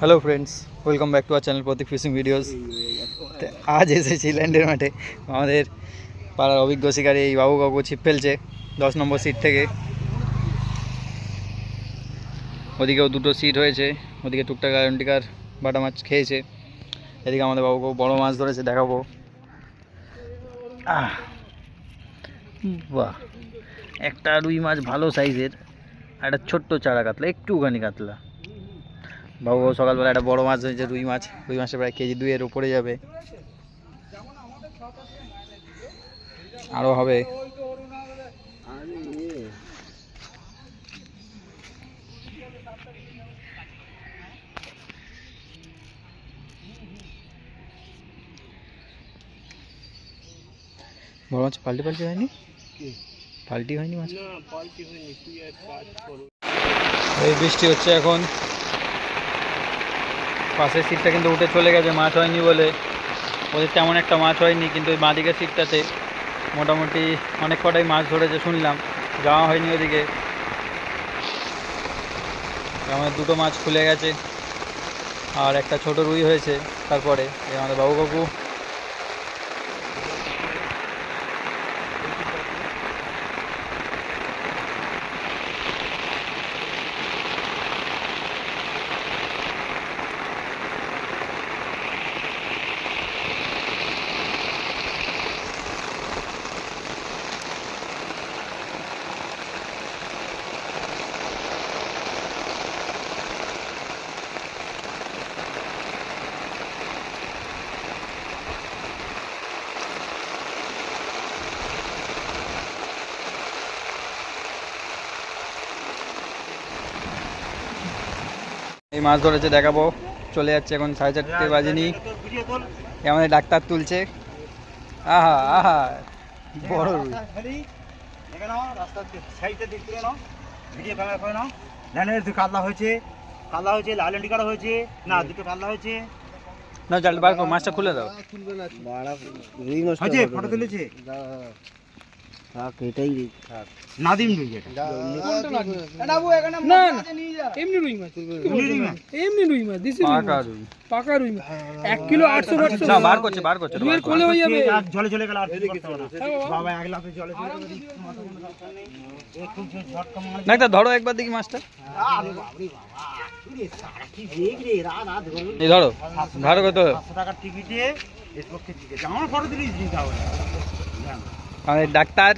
Hello friends welcome back to our channel Prateek fishing videos আজ এসেছি ল্যান্ডের মাঠে। আমাদের পাড়ার অভিজ্ঞ শিকারী এই বাবু কাকু ছিপ ফেলছে দশ নম্বর সিট থেকে। ওদিকেও দুটো সিট হয়েছে, ওদিকে টুকটাক আয়ন্টিকার বাটা মাছ খেয়েছে। এদিকে আমাদের বাবু কাকু বড়ো মাছ ধরেছে, দেখাবো। বাহ! একটা রুই মাছ ভালো সাইজের একটা ছোট্ট চারা কাতলা, একটুখানি কাতলা। বাবু সকালবেলা একটা বড় মাছ হয়েছে রুই মাছ। রুই মাছে প্রায় কেজি দুইয়ের উপরে যাবে। আরও হবে। বড় মাছ পাল্টি পাল্টি হয়নি? পাল্টি হয়নি মাছ? এই বৃষ্টি হচ্ছে এখন। পাশের সিটটা কিন্তু উঠে চলে গেছে মাছ হয়নি বলে। ওদের তেমন একটা মাছ হয়নি, কিন্তু ওই বাঁদিকের সিটটাতে মোটামুটি অনেক কটাই মাছ ধরেছে শুনলাম। যাওয়া হয়নি ওদিকে। আমাদের দুটো মাছ খুলে গেছে। আর একটা ছোট রুই হয়েছে তারপরে আমাদের বাবু কাকু। এই মাছ ধরেছে দেখাবো। চলে যাচ্ছে এখন সাড়ে চারটে বাজেনি। আমাদের ডাক্তার তুলছে। আহা আহা বড় কাতলা হয়েছে কাতলা হয়েছে লাল কাটা হয়েছে না দুটো কাতলা হয়েছে না চাল বার করো, মাছটা খুলে দাও। ফটো তুলেছে? এটাই নাদিম রুই এটা না না। এমনি রুই মাছ। রুই রুই মাছ। এমনি রুই মাছ দিছি পাকা রুই। পাকা রুই মাছ। এক কিলো আটশো আটশো না বার করছে বার করছে রুইয়ের কোলে হয়ে যাবে। জলে চলে গেলে আর কিছু করতে হবে না। হ্যাঁ বাবা। এক লাফে জলে চলে গেলে। ডাক্তার ধরো একবার দেখি মাছটা। আরে বাবা। ওরে সারা কি বেগ রে, রাত রাত ধরো। এই ধরো ধরো কত। টাকার টিকিটে এর পক্ষে টিকিট আমার ফটো তুলিস দিন তাহলে? জান। আমাদের ডাক্তার